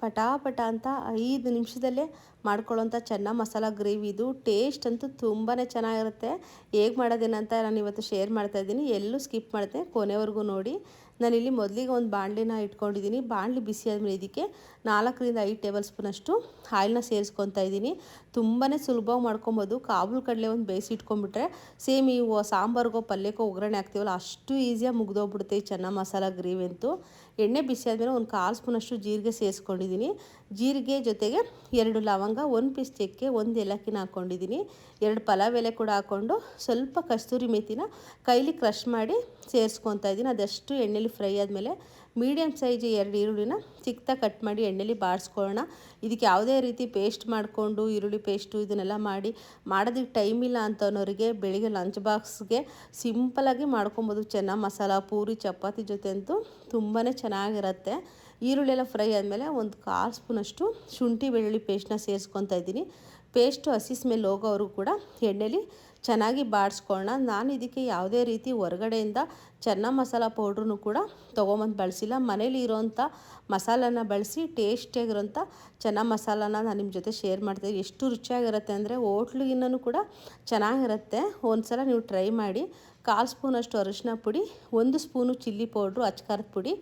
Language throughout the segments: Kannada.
ಪಟಾಪಟ ಅಂತ ಐದು ನಿಮಿಷದಲ್ಲೇ ಮಾಡ್ಕೊಳ್ಳೋಂಥ ಚೆನ್ನ ಮಸಾಲ ಗ್ರೇವಿ ಇದು. ಟೇಸ್ಟ್ ಅಂತೂ ತುಂಬಾ ಚೆನ್ನಾಗಿರುತ್ತೆ. ಹೇಗೆ ಮಾಡೋದೇನಂತ ನಾನು ಇವತ್ತು ಶೇರ್ ಮಾಡ್ತಾ ಇದ್ದೀನಿ. ಎಲ್ಲೂ ಸ್ಕಿಪ್ ಮಾಡಿದೆ, ಕೊನೆವರೆಗೂ ನೋಡಿ. ನಾನಿಲ್ಲಿ ಮೊದಲಿಗೆ ಒಂದು ಬಾಣಲಿನ ಇಟ್ಕೊಂಡಿದ್ದೀನಿ. ಬಾಣಲಿ ಬಿಸಿ ಆದಮೇಲೆ ಇದಕ್ಕೆ ನಾಲ್ಕರಿಂದ ಐದು ಟೇಬಲ್ ಸ್ಪೂನಷ್ಟು ಆಯಿಲ್ನ ಸೇರಿಸ್ಕೊತಾ ಇದ್ದೀನಿ. ತುಂಬಾ ಸುಲಭವಾಗಿ ಮಾಡ್ಕೊಬೋದು. ಕಾಬೂಲ್ ಕಡಲೆ ಒಂದು ಬೇಯಿಸಿ ಇಟ್ಕೊಂಡ್ಬಿಟ್ರೆ ಸೇಮ್ ಈ ಸಾಂಬಾರ್ಗೋ ಪಲ್ಯಕ್ಕೋ ಒಗ್ಗರಣೆ ಹಾಕ್ತೀವಲ್ಲ, ಅಷ್ಟು ಈಸಿಯಾಗಿ ಮುಗ್ದೋಗ್ಬಿಡುತ್ತೆ ಈ ಚೆನ್ನ ಮಸಾಲ ಗ್ರೇವಿ ಅಂತೂ. ಎಣ್ಣೆ ಬಿಸಿ ಆದಮೇಲೆ ಒಂದು ಕಾಲು ಸ್ಪೂನಷ್ಟು ಜೀರಿಗೆ ಸೇರಿಸ್ಕೊಂಡಿದ್ದೀನಿ. ಜೀರಿಗೆ ಜೊತೆಗೆ ಎರಡು ಲವಂಗ, ಒಂದು ಪೀಸ್ ಚಕ್ಕೆ, ಒಂದು ಏಲಕ್ಕಿನ ಹಾಕ್ಕೊಂಡಿದ್ದೀನಿ ಎರಡು ಪಲಾವ್ ಎಲೆ ಕೂಡ ಹಾಕ್ಕೊಂಡು ಸ್ವಲ್ಪ ಕಸ್ತೂರಿ ಮೇಥಿನ ಕೈಲಿ ಕ್ರಷ್ ಮಾಡಿ ಸೇರಿಸ್ಕೊತಾ ಇದ್ದೀನಿ. ಅದಷ್ಟು ಎಣ್ಣೆಲಿ ಫ್ರೈ ಆದಮೇಲೆ ಮೀಡಿಯಮ್ ಸೈಜ್ ಎರಡು ಈರುಳ್ಳಿನ ಚಿಕ್ಕದಾಗಿ ಕಟ್ ಮಾಡಿ ಎಣ್ಣೆಲಿ ಬಾಡಿಸ್ಕೊಳ್ಳೋಣ ಇದಕ್ಕೆ ಯಾವುದೇ ರೀತಿ ಪೇಸ್ಟ್ ಮಾಡಿಕೊಂಡು ಈರುಳ್ಳಿ ಪೇಸ್ಟು ಇದನ್ನೆಲ್ಲ ಮಾಡಿ ಮಾಡೋದಕ್ಕೆ ಟೈಮ್ ಇಲ್ಲ ಅಂತನೋರಿಗೆ ಬೆಳಿಗ್ಗೆ ಲಂಚ್ ಬಾಕ್ಸ್ಗೆ ಸಿಂಪಲಾಗಿ ಮಾಡ್ಕೊಬೋದು. ಚೆನ್ನಾಗಿ ಮಸಾಲ, ಪೂರಿ, ಚಪಾತಿ ಜೊತೆ ಅಂತೂ ತುಂಬಾ ಚೆನ್ನಾಗಿರುತ್ತೆ. ಈರುಳ್ಳಿ ಎಲ್ಲ ಫ್ರೈ ಆದಮೇಲೆ ಒಂದು ಕಾಲು ಸ್ಪೂನಷ್ಟು ಶುಂಠಿ ಬೆಳ್ಳುಳ್ಳಿ ಪೇಸ್ಟ್ನ ಸೇರಿಸ್ಕೊತಾ ಇದ್ದೀನಿ. ಪೇಸ್ಟು ಹಸಿ ಸ್ಮೆಲ್ ಹೋಗೋವರೆಗೂ ಕೂಡ ಎಣ್ಣೆಲಿ ಚೆನ್ನಾಗಿ ಬಾಡಿಸ್ಕೊಳ್ಳೋಣ. ನಾನು ಇದಕ್ಕೆ ಯಾವುದೇ ರೀತಿ ಹೊರಗಡೆಯಿಂದ ಚೆನ್ನ ಮಸಾಲ ಪೌಡ್ರೂ ಕೂಡ ತೊಗೊಂಬಂದು ಬಳಸಿಲ್ಲ. ಮನೇಲಿ ಇರೋವಂಥ ಮಸಾಲನ ಬಳಸಿ ಟೇಸ್ಟಿಯಾಗಿರೋಂಥ ಚೆನ್ನ ಮಸಾಲಾನ ನಾನು ನಿಮ್ಮ ಜೊತೆ ಶೇರ್ ಮಾಡ್ತೀನಿ ಎಷ್ಟು ರುಚಿಯಾಗಿರುತ್ತೆ ಅಂದರೆ ಹೋಟ್ಲಿಗಿನ್ನೂ ಕೂಡ ಚೆನ್ನಾಗಿರುತ್ತೆ. ಒಂದು ಸಲ ನೀವು ಟ್ರೈ ಮಾಡಿ ಕಾಲು ಸ್ಪೂನಷ್ಟು ಅರಿಶಿನ ಪುಡಿ, ಒಂದು ಸ್ಪೂನು ಚಿಲ್ಲಿ ಪೌಡ್ರು, ಅಚ್ಕಾರದ ಪುಡಿ,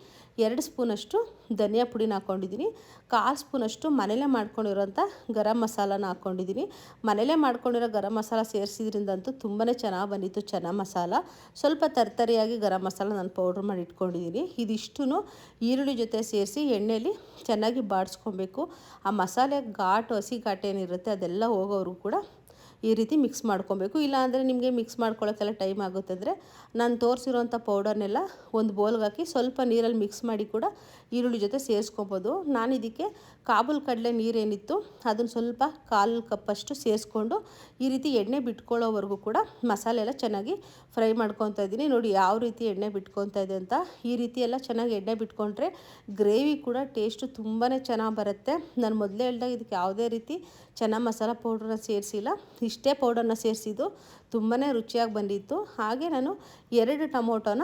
ಎರಡು ಸ್ಪೂನಷ್ಟು ಧನಿಯಾ ಪುಡಿನ ಹಾಕ್ಕೊಂಡಿದ್ದೀನಿ. ಕಾಲು ಸ್ಪೂನಷ್ಟು ಮನೇಲೇ ಮಾಡ್ಕೊಂಡಿರೋಂಥ ಗರಂ ಮಸಾಲಾನ ಹಾಕ್ಕೊಂಡಿದ್ದೀನಿ. ಮನೇಲೇ ಮಾಡ್ಕೊಂಡಿರೋ ಗರಂ ಮಸಾಲ ಸೇರಿಸಿದ್ರಿಂದಂತೂ ತುಂಬಾ ಚೆನ್ನಾಗಿ ಬಂದಿತ್ತು ಚೆನ್ನ ಮಸಾಲ. ಸ್ವಲ್ಪ ತರ್ತರಿಯಾಗಿ ಗರಂ ಮಸಾಲ ನಾನು ಪೌಡ್ರ್ ಮಾಡಿ ಇಟ್ಕೊಂಡಿದ್ದೀನಿ. ಇದಿಷ್ಟು ಈರುಳ್ಳಿ ಜೊತೆ ಸೇರಿಸಿ ಎಣ್ಣೆಯಲ್ಲಿ ಚೆನ್ನಾಗಿ ಬಾಡಿಸ್ಕೊಬೇಕು. ಆ ಮಸಾಲೆ ಘಾಟು, ಹಸಿ ಘಾಟ್ ಏನಿರುತ್ತೆ ಅದೆಲ್ಲ ಹೋಗೋರು ಕೂಡ ಈ ರೀತಿ ಮಿಕ್ಸ್ ಮಾಡ್ಕೊಬೇಕು. ಇಲ್ಲಾಂದರೆ ನಿಮಗೆ ಮಿಕ್ಸ್ ಮಾಡ್ಕೊಳ್ಳೋಕ್ಕೆಲ್ಲ ಟೈಮ್ ಆಗುತ್ತೆ ಅಂದರೆ ನಾನು ತೋರಿಸಿರೋಂಥ ಪೌಡರ್ನೆಲ್ಲ ಒಂದು ಬೌಲ್ಗೆ ಹಾಕಿ ಸ್ವಲ್ಪ ನೀರಲ್ಲಿ ಮಿಕ್ಸ್ ಮಾಡಿ ಕೂಡ ಈರುಳ್ಳಿ ಜೊತೆ ಸೇರಿಸ್ಕೊಬೋದು. ನಾನು ಇದಕ್ಕೆ ಕಾಬೂಲ್ ಕಡಲೆ ನೀರೇನಿತ್ತು ಅದನ್ನು ಸ್ವಲ್ಪ ಕಾಲು ಕಪ್ಪಷ್ಟು ಸೇರಿಸ್ಕೊಂಡು ಈ ರೀತಿ ಎಣ್ಣೆ ಬಿಟ್ಕೊಳ್ಳೋವರೆಗೂ ಕೂಡ ಮಸಾಲೆ ಎಲ್ಲ ಚೆನ್ನಾಗಿ ಫ್ರೈ ಮಾಡ್ಕೊತಾ ಇದ್ದೀನಿ. ನೋಡಿ ಯಾವ ರೀತಿ ಎಣ್ಣೆ ಬಿಟ್ಕೊತಾ ಇದೆ ಅಂತ. ಈ ರೀತಿ ಎಲ್ಲ ಚೆನ್ನಾಗಿ ಎಣ್ಣೆ ಬಿಟ್ಕೊಂಡ್ರೆ ಗ್ರೇವಿ ಕೂಡ ಟೇಸ್ಟು ತುಂಬಾ ಚೆನ್ನಾಗಿ ಬರುತ್ತೆ. ನಾನು ಮೊದಲೇ ಹೇಳ್ದಾಗ ಇದಕ್ಕೆ ಯಾವುದೇ ರೀತಿ ಚೆನ್ನಾಗಿ ಮಸಾಲ ಪೌಡ್ರನ್ನ ಸೇರಿಸಿಲ್ಲ. ಇಷ್ಟೇ ಪೌಡರ್ನ ಸೇರಿಸಿದ್ದು ತುಂಬಾ ರುಚಿಯಾಗಿ ಬಂದಿತ್ತು. ಹಾಗೆ ನಾನು ಎರಡು ಟೊಮೊಟೊನ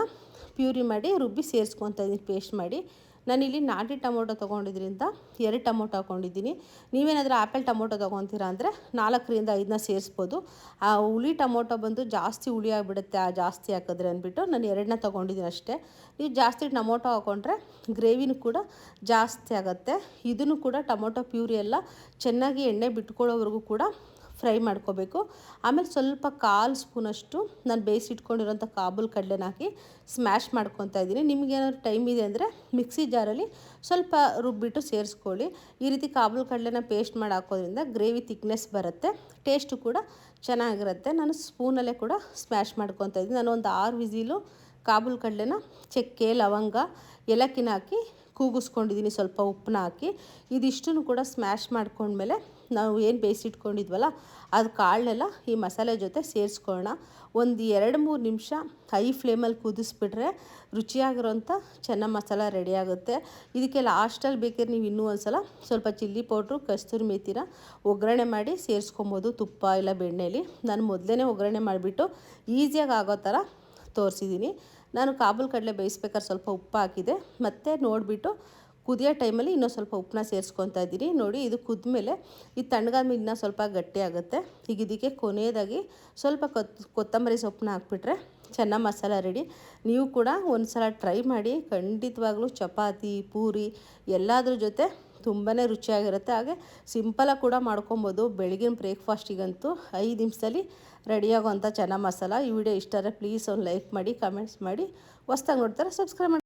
ಪ್ಯೂರಿ ಮಾಡಿ ರುಬ್ಬಿ ಸೇರಿಸ್ಕೊತಾ ಇದ್ದೀನಿ, ಪೇಸ್ಟ್ ಮಾಡಿ. ನಾನಿಲ್ಲಿ ನಾಟಿ ಟೊಮೊಟೊ ತೊಗೊಂಡಿದ್ರಿಂದ ಎರಡು ಟೊಮೊಟೊ ಹಾಕ್ಕೊಂಡಿದ್ದೀನಿ ನೀವೇನಾದರೂ ಆ್ಯಪಲ್ ಟೊಮೊಟೊ ತೊಗೊತೀರಾ ಅಂದರೆ ನಾಲ್ಕರಿಂದ ಐದನ್ನ ಸೇರಿಸ್ಬೋದು. ಆ ಹುಳಿ ಟೊಮೊಟೊ ಬಂದು ಜಾಸ್ತಿ ಹುಳಿ ಆಗಿಬಿಡುತ್ತೆ, ಆ ಜಾಸ್ತಿ ಹಾಕಿದ್ರೆ ಅಂದ್ಬಿಟ್ಟು ನಾನು ಎರಡನ್ನ ತೊಗೊಂಡಿದ್ದೀನಿ ಅಷ್ಟೇ. ನೀವು ಜಾಸ್ತಿ ಟೊಮೊಟೊ ಹಾಕ್ಕೊಂಡ್ರೆ ಗ್ರೇವಿನೂ ಕೂಡ ಜಾಸ್ತಿ ಆಗುತ್ತೆ. ಇದನ್ನು ಕೂಡ ಟೊಮೊಟೊ ಪ್ಯೂರಿ ಎಲ್ಲ ಚೆನ್ನಾಗಿ ಎಣ್ಣೆ ಬಿಟ್ಕೊಳ್ಳೋವರೆಗೂ ಕೂಡ ಫ್ರೈ ಮಾಡ್ಕೋಬೇಕು. ಆಮೇಲೆ ಸ್ವಲ್ಪ ಕಾಲು ಸ್ಪೂನಷ್ಟು ನಾನು ಬೇಯಿಸಿಟ್ಕೊಂಡಿರೋಂಥ ಕಾಬೂಲ್ ಕಡಲೆನ ಹಾಕಿ ಸ್ಮ್ಯಾಶ್ ಮಾಡ್ಕೊತಾ ಇದ್ದೀನಿ. ನಿಮಗೇನಾದ್ರು ಟೈಮ್ ಇದೆ ಅಂದರೆ ಮಿಕ್ಸಿ ಜಾರಲ್ಲಿ ಸ್ವಲ್ಪ ರುಬ್ಬಿಟ್ಟು ಸೇರಿಸ್ಕೊಳ್ಳಿ. ಈ ರೀತಿ ಕಾಬೂಲ್ ಕಡಲೆನ ಪೇಸ್ಟ್ ಮಾಡಿ ಹಾಕೋದ್ರಿಂದ ಗ್ರೇವಿ ತಿಕ್ನೆಸ್ ಬರುತ್ತೆ. ಟೇಸ್ಟು ಕೂಡ ಚೆನ್ನಾಗಿರುತ್ತೆ. ನಾನು ಸ್ಪೂನಲ್ಲೇ ಕೂಡ ಸ್ಮ್ಯಾಶ್ ಮಾಡ್ಕೊತಾ ಇದ್ದೀನಿ. ನಾನು ಒಂದು ಆರು ವಿಸಿಲು ಕಾಬೂಲ್ ಕಡಲೆನ ಚಕ್ಕೆ, ಲವಂಗ, ಏಲಕ್ಕಿನ ಹಾಕಿ ಕೂಗಿಸ್ಕೊಂಡಿದ್ದೀನಿ ಸ್ವಲ್ಪ ಉಪ್ಪನ್ನ ಹಾಕಿ. ಇದಿಷ್ಟನ್ನು ಕೂಡ ಸ್ಮ್ಯಾಶ್ ಮಾಡ್ಕೊಂಡ್ಮೇಲೆ ನಾವು ಏನು ಬೇಯಿಸಿಟ್ಕೊಂಡಿದ್ವಲ್ಲ ಅದು ಕಾಳನ್ನೆಲ್ಲ ಈ ಮಸಾಲೆ ಜೊತೆ ಸೇರಿಸ್ಕೊಳ್ಳೋಣ ಒಂದು ಎರಡು ಮೂರು ನಿಮಿಷ ಹೈ ಫ್ಲೇಮಲ್ಲಿ ಕುದಿಸ್ಬಿಟ್ರೆ ರುಚಿಯಾಗಿರೋಂಥ ಚೆನ್ನಾಗಿ ಮಸಾಲ ರೆಡಿ ಆಗುತ್ತೆ. ಇದಕ್ಕೆ ಲಾಸ್ಟಲ್ಲಿ ಬೇಕಾದ್ರೆ ನೀವು ಇನ್ನೂ ಒಂದು ಸಲ ಸ್ವಲ್ಪ ಚಿಲ್ಲಿ ಪೌಡ್ರು ಕಸ್ತೂರಿ ಮೇಥಿನ ಒಗ್ಗರಣೆ ಮಾಡಿ ಸೇರಿಸ್ಕೊಬೋದು, ತುಪ್ಪ ಇಲ್ಲ ಬೆಣ್ಣೆಲಿ. ನಾನು ಮೊದಲೇ ಒಗ್ಗರಣೆ ಮಾಡಿಬಿಟ್ಟು ಈಸಿಯಾಗಿ ಆಗೋ ಥರ ತೋರಿಸಿದ್ದೀನಿ ನಾನು ಕಾಬೂಲ್ ಕಡಲೆ ಬೇಯಿಸ್ಬೇಕಾದ್ರೆ ಸ್ವಲ್ಪ ಉಪ್ಪು ಹಾಕಿದೆ ಮತ್ತು ನೋಡಿಬಿಟ್ಟು ಕುದಿಯೋ ಟೈಮಲ್ಲಿ ಇನ್ನೂ ಸ್ವಲ್ಪ ಉಪ್ಪನ್ನ ಸೇರಿಸ್ಕೊತಾ ಇದ್ದೀನಿ. ನೋಡಿ, ಇದು ಕುದ್ಮೇಲೆ ಇದು ತಣ್ಣಗಾದ್ಮೇಲೆ ಇನ್ನೂ ಸ್ವಲ್ಪ ಗಟ್ಟಿ ಆಗುತ್ತೆ ಈಗ ಇದಕ್ಕೆ ಕೊನೆಯದಾಗಿ ಸ್ವಲ್ಪ ಕೊತ್, ಕೊತ್ತಂಬರಿ ಸೊಪ್ಪನ್ನ ಹಾಕ್ಬಿಟ್ರೆ ಚೆನ್ನಾಗಿ ಮಸಾಲ ರೆಡಿ. ನೀವು ಕೂಡ ಒಂದು ಸಲ ಟ್ರೈ ಮಾಡಿ. ಖಂಡಿತವಾಗ್ಲೂ ಚಪಾತಿ, ಪೂರಿ ಎಲ್ಲದ್ರ ಜೊತೆ ತುಂಬಾ ರುಚಿಯಾಗಿರುತ್ತೆ. ಹಾಗೆ ಸಿಂಪಲಾಗಿ ಕೂಡ ಮಾಡ್ಕೊಬೋದು. ಬೆಳಗಿನ ಬ್ರೇಕ್ಫಾಸ್ಟಿಗಂತೂ ಐದು ನಿಮಿಷದಲ್ಲಿ ರೆಡಿಯಾಗುವಂಥ ಚೆನ್ನ ಮಸಾಲ. ಈ ವಿಡಿಯೋ ಇಷ್ಟ ಆದರೆ ಪ್ಲೀಸ್ ಒಂದು ಲೈಕ್ ಮಾಡಿ ಕಮೆಂಟ್ಸ್ ಮಾಡಿ. ಹೊಸ್ದಾಗಿ ನೋಡ್ತಾರೆ ಸಬ್ಸ್ಕ್ರೈಬ್ ಮಾಡಿ.